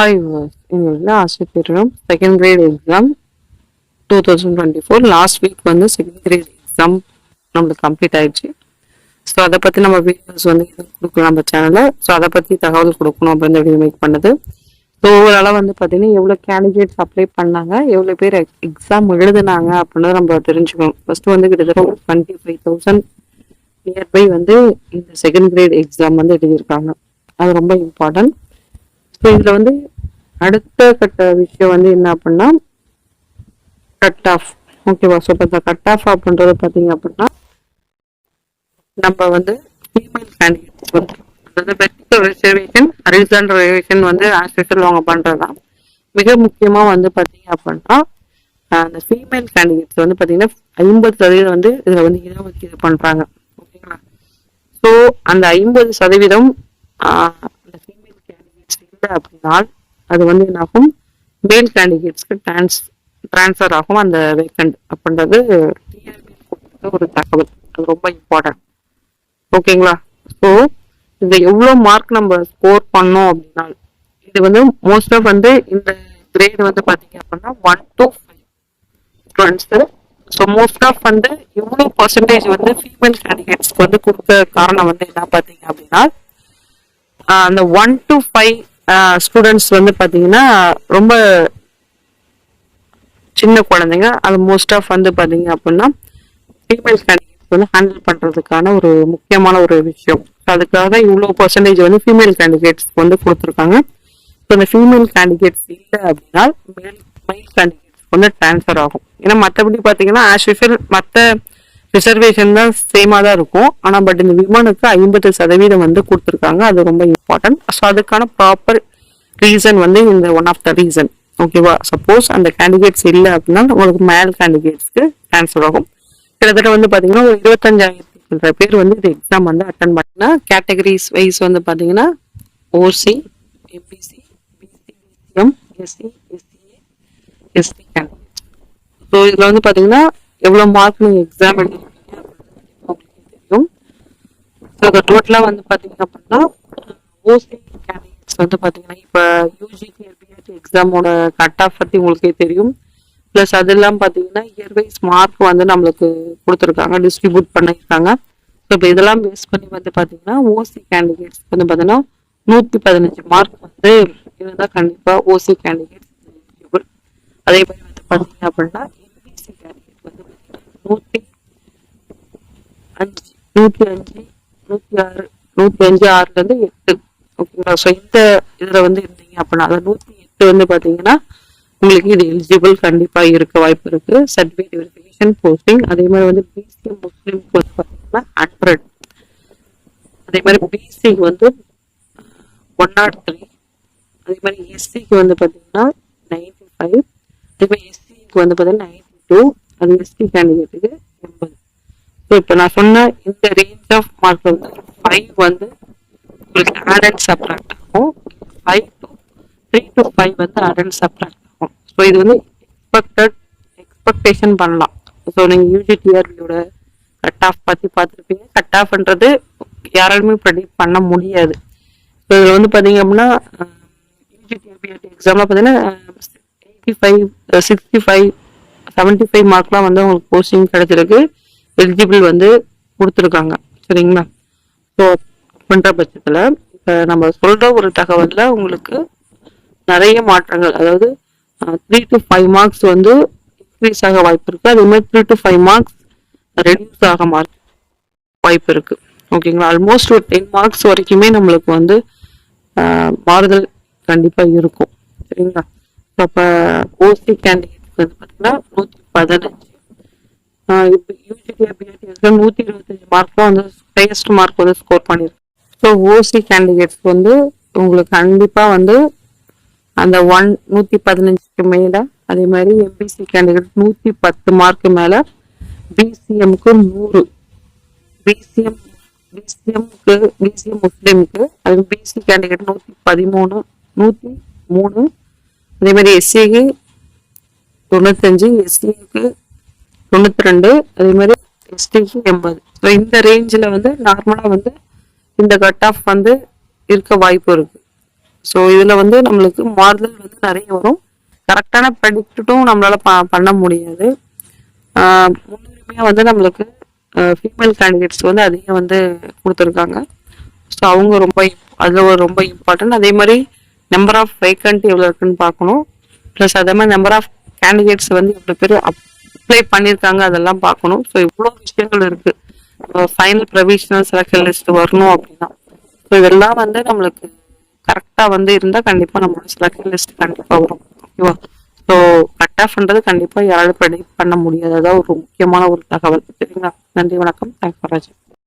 Hi எங்களுக்கு ஆசிரியரும் second grade exam two thousand twenty four last week வந்து second grade exam நம்மளுக்கு complete ஆயிடுச்சு. ஸோ அதை பற்றி நம்ம வீடியோஸ் வந்து எதுவும் கொடுக்கலாம் நம்ம சேனலில் ஸோ அதை பற்றி தகவல் கொடுக்கணும் அப்படின்னு வீடியோ மேக் பண்ணது. ஸோ ஓவராலாக வந்து பார்த்தீங்கன்னா எவ்வளோ கேண்டிடேட்ஸ் அப்ளை பண்ணாங்க எவ்வளோ பேர் எக்ஸாம் எழுதுனாங்க அப்படின்னு நம்ம தெரிஞ்சுக்கணும். ஃபஸ்ட்டு வந்து கிட்டத்தட்ட ஒரு டுவெண்ட்டி ஃபைவ் தௌசண்ட் நியர்பை வந்து இந்த செகண்ட் கிரேட் எக்ஸாம் வந்து எழுதியிருக்காங்க. அது ரொம்ப இம்பார்ட்டன்ட் ஸோ இதில் வந்து அடுத்த கட்ட விஷயம் வந்து என்ன அப்படின்னா கட் ஆஃப் ஓகேவா ஸோ இப்போ இந்த கட் ஆஃப் அப்படின்றது பார்த்தீங்க அப்படின்னா நம்ம வந்து ஃபீமேல் கேண்டிடேட் வந்து அதாவது ரிசர்வேஷன் அரிசன் ரிசர்வேஷன் வந்து ஆஸ்பிஷல் அவங்க பண்ணுறது தான் மிக முக்கியமாக வந்து பார்த்தீங்க அப்படின்னா அந்த ஃபீமேல் கேண்டிடேட்ஸ் வந்து பார்த்தீங்கன்னா ஐம்பது சதவீதம் வந்து இதில் வந்து இடஒதுக்கீடு பண்ணுறாங்க ஓகேங்களா ஸோ அந்த ஐம்பது சதவீதம் ஆஹ் அந்த ஃபீமேல் கேண்டிடேட்ஸ் இல்லை அப்படின்னா அது வந்து என்னாகும்? மேல் கேண்டிடேட்ஸ்க்கு டிரான்ஸ் ட்ரான்ஸ்ஃபர் ஆகும். அந்த வேக்கண்ட் அப்படின்றது டிஆர்பி கொடுத்த ஒரு தகவல். அது ரொம்ப இம்பார்ட்டன்ட் ஓகேங்களா? ஸோ இந்த எவ்வளோ மார்க் நம்ம ஸ்கோர் பண்ணோம் அப்படின்னா இது வந்து மோஸ்ட் ஆஃப் வந்து இந்த கிரேட் வந்து பார்த்தீங்க அப்படின்னா one two five students so most of வந்து இவ்வளோ பர்சன்டேஜ் வந்து ஃபீமேல் கேண்டிடேட்ஸ்க்கு வந்து கொடுத்த காரணம் வந்து என்ன பார்த்தீங்க அப்படின்னா அந்த ஒன் டு ஃபைவ் ஸ்டூடெண்ட்ஸ் வந்து பார்த்தீங்கன்னா ரொம்ப சின்ன குழந்தைங்க அது மோஸ்ட் ஆஃப் வந்து பார்த்தீங்க அப்படின்னா ஃபீமேல் கேண்டிடேட்ஸ் வந்து ஹேண்டில் பண்ணுறதுக்கான ஒரு முக்கியமான ஒரு விஷயம். அதுக்காக தான் இவ்வளோ பர்சன்டேஜ் வந்து ஃபீமேல் கேண்டிடேட்ஸ்க்கு வந்து கொடுத்துருக்காங்க. ஸோ அந்த ஃபீமேல் கேண்டிடேட்ஸ் இல்லை அப்படின்னா மேல் மெயில் கேண்டிடேட்ஸ் வந்து ட்ரான்ஸ்ஃபர் ஆகும். ஏன்னா மற்றபடி பார்த்தீங்கன்னா ஆஸ் யூஷுவல் மற்ற ரிசர்வேஷன் தான் சேமாக தான் இருக்கும். ஆனால் பட் இந்த விமனுக்கு ஐம்பது சதவீதம் வந்து கொடுத்துருக்காங்க. அது ரொம்ப இம்பார்ட்டன்ட் ஸோ அதுக்கான ப்ராப்பர் ரீசன் வந்து இந்த ஒன் ஆஃப் த ரீசன் ஓகேவா சப்போஸ் அந்த கேண்டிடேட்ஸ் இல்லை அப்படின்னா உங்களுக்கு மேல் கேண்டிடேட்ஸ்க்கு ட்ரான்ஸ்ஃபர் ஆகும். கிட்டத்தட்ட வந்து பார்த்தீங்கன்னா ஒரு இருபத்தஞ்சாயிரத்து பேர் வந்து இந்த எக்ஸாம் வந்து அட்டன் பண்ணினா கேட்டகரிஸ் வைஸ் வந்து பார்த்தீங்கன்னா OC MBC BCM SC SCA ST candidate so இதில் வந்து பார்த்தீங்கன்னா எவ்வளோ மார்க் நீங்கள் எக்ஸாம் எழுதிருக்கீங்க உங்களுக்கு தெரியும் ஸோ இது டோட்டலாக வந்து பார்த்தீங்க அப்படின்னா ஓசி கேண்டிடேட்ஸ் வந்து பார்த்தீங்கன்னா இப்போ யூஜிசி பிஎட் எக்ஸாமோட கட் ஆஃப் பற்றி உங்களுக்கே தெரியும். ப்ளஸ் அதெல்லாம் பார்த்தீங்கன்னா இயர்வைஸ் மார்க் வந்து நம்மளுக்கு கொடுத்துருக்காங்க டிஸ்ட்ரிபியூட் பண்ணியிருக்காங்க. ஸோ இப்போ இதெல்லாம் பேஸ் பண்ணி வந்து பார்த்தீங்கன்னா ஓசி கேண்டிடேட்ஸ் வந்து பார்த்தீங்கன்னா நூற்றி பதினஞ்சு மார்க் வந்து இருந்தால் கண்டிப்பாக ஓசி கேண்டிடேட்ஸ் அதே மாதிரி வந்து பார்த்தீங்க அப்படின்னா எம்பிசி கேண்டிடேட் நூற்றி அஞ்சு நூற்றி அஞ்சு நூற்றி ஆறு நூற்றி அஞ்சு ஆறுலேருந்து எட்டு. ஓகேங்களா? ஸோ இந்த இதில் வந்து இருந்தீங்க அப்படின்னா அதாவது நூற்றி எட்டு வந்து பார்த்தீங்கன்னா உங்களுக்கு இது எலிஜிபிள் கண்டிப்பாக இருக்க வாய்ப்பு இருக்கு. சர்டிஃபிகேட் வெரிஃபிகேஷன் போஸ்டிங் அதே மாதிரி வந்து பிசி முஸ்லீம்க்கு வந்து பார்த்தீங்கன்னா ஹண்ட்ரட் அதே மாதிரி பிசிக்கு வந்து ஒன் நாட் த்ரீ அதே மாதிரி எஸ்சிக்கு வந்து பார்த்தீங்கன்னா நைன்டி ஃபைவ் அதே மாதிரி எஸ்சிக்கு வந்து பார்த்தீங்கன்னா நைன்டி டூ அது எஸ்டி கேண்டிடேட்டுக்கு எண்பது ஸோ இப்போ நான் சொன்ன இந்த ரேஞ்ச் ஆஃப் மார்க் வந்து ஃபைவ் வந்து உங்களுக்கு ஆட் அண்ட் சப்ராக்ட் ஆகும். Five to three to five வந்து ஆட் அண்ட் சப்ராக்ட் ஆகும். ஸோ இது வந்து எக்ஸ்பெக்டட் எக்ஸ்பெக்டேஷன் பண்ணலாம். ஸோ நீங்கள் யூஜிடிஆர்பியோட கட் ஆஃப் பற்றி பார்த்துருப்பீங்க. கட் ஆஃப்ன்றது யாராலுமே ப்ரெடிக்ட் பண்ண முடியாது. ஸோ இதில் வந்து பார்த்தீங்க அப்படின்னா யூஜிடிஆர்பிஎட் எக்ஸாமில் பார்த்தீங்கன்னா eighty five sixty five seventy five மார்க்லாம் வந்து உங்களுக்கு போஸ்டிங் கிடைச்சிருக்கு. எலிஜிபிள் வந்து கொடுத்துருக்காங்க. சரிங்களா? ஸோ அப்படின்ற பட்சத்தில் இப்போ நம்ம சொல்கிற ஒரு தகவலில் உங்களுக்கு நிறைய மாற்றங்கள். அதாவது த்ரீ டு ஃபைவ் மார்க்ஸ் வந்து இன்க்ரீஸ் ஆக வாய்ப்பு இருக்குது அதே மாதிரி three to five marks reduce ஆக மார்க் வாய்ப்பு இருக்குது ஓகேங்களா? ஆல்மோஸ்ட் ஒரு டென் மார்க்ஸ் வரைக்குமே நம்மளுக்கு வந்து மாறுதல் கண்டிப்பாக இருக்கும். சரிங்களா? ஸோ அப்போ ஓசி கேண்டிடேட் இருக்கிறது பார்த்தீங்கன்னா நூற்றி பதினஞ்சு. இப்போ யூஜிடிஆர் பிஎட் நூற்றி இருபத்தஞ்சு மார்க் வந்து ஹையஸ்ட் மார்க் வந்து ஸ்கோர் பண்ணியிருக்கு ஸோ ஓசி கேண்டிடேட்ஸ் வந்து உங்களுக்கு கண்டிப்பாக வந்து அந்த ஒன் நூற்றி பதினஞ்சுக்கு மேலே அதே மாதிரி எம்பிசி கேண்டிடேட் நூற்றி பத்து மார்க்கு மேலே பிசிஎம்க்கு நூறு. பிசிஎம் பிசிஎம்க்கு பிசிஎம் முஸ்லீமுக்கு அது பிசி கேண்டிடேட் நூற்றி பதிமூணு நூற்றி மூணு. அதே மாதிரி எஸ்சிக்கு தொண்ணூத்தஞ்சு எஸ்சிக்கு தொண்ணூத்தி ரெண்டு அதே மாதிரி எஸ்டிக்கு எண்பது. ஸோ இந்த ரேஞ்சில் வந்து நார்மலாக வந்து இந்த கட் ஆஃப் வந்து இருக்க வாய்ப்பு இருக்குது ஸோ இதில் வந்து நம்மளுக்கு மாறுதல் வந்து நிறைய வரும். கரெக்டான ப்ரெடிக்டும் நம்மளால் ப பண்ண முடியாது. முன்னுரிமையாக வந்து நம்மளுக்கு ஃபீமேல் கேண்டிடேட்ஸ் வந்து அதிகம் வந்து கொடுத்துருக்காங்க. ஸோ அவங்க ரொம்ப அதில் ஒரு ரொம்ப இம்பார்ட்டன்ட் அதே மாதிரி நம்பர் ஆஃப் வேக்கண்ட் எவ்வளோ இருக்குன்னு பார்க்கணும். ப்ளஸ் அதே மாதிரி நம்பர் ஆஃப் கேண்டிடேட்ஸ் வந்து எவ்வளோ பேர் அப்ளை பண்ணியிருக்காங்க அதெல்லாம் பார்க்கணும். ஸோ இவ்வளோ விஷயங்கள் இருக்குது ஃபைனல் ப்ரொவிஷனல் செலக்ஷன் லிஸ்ட் வரணும் அப்படின்னா. ஸோ இதெல்லாம் வந்து நம்மளுக்கு கரெக்டாக வந்து இருந்தால் கண்டிப்பாக நம்மளோட செலக்ஷன் லிஸ்ட் கண்டிப்பாக வரும். ஓகேவா ஸோ கட் ஆஃப்ன்றது கண்டிப்பாக யாராலும் ப்ரெடிக்ட் பண்ண முடியாது. அதான் ஒரு முக்கியமான ஒரு தகவல். சரிங்களா? நன்றி வணக்கம். தேங்க்ஸ் ஃபார் வாட்சிங்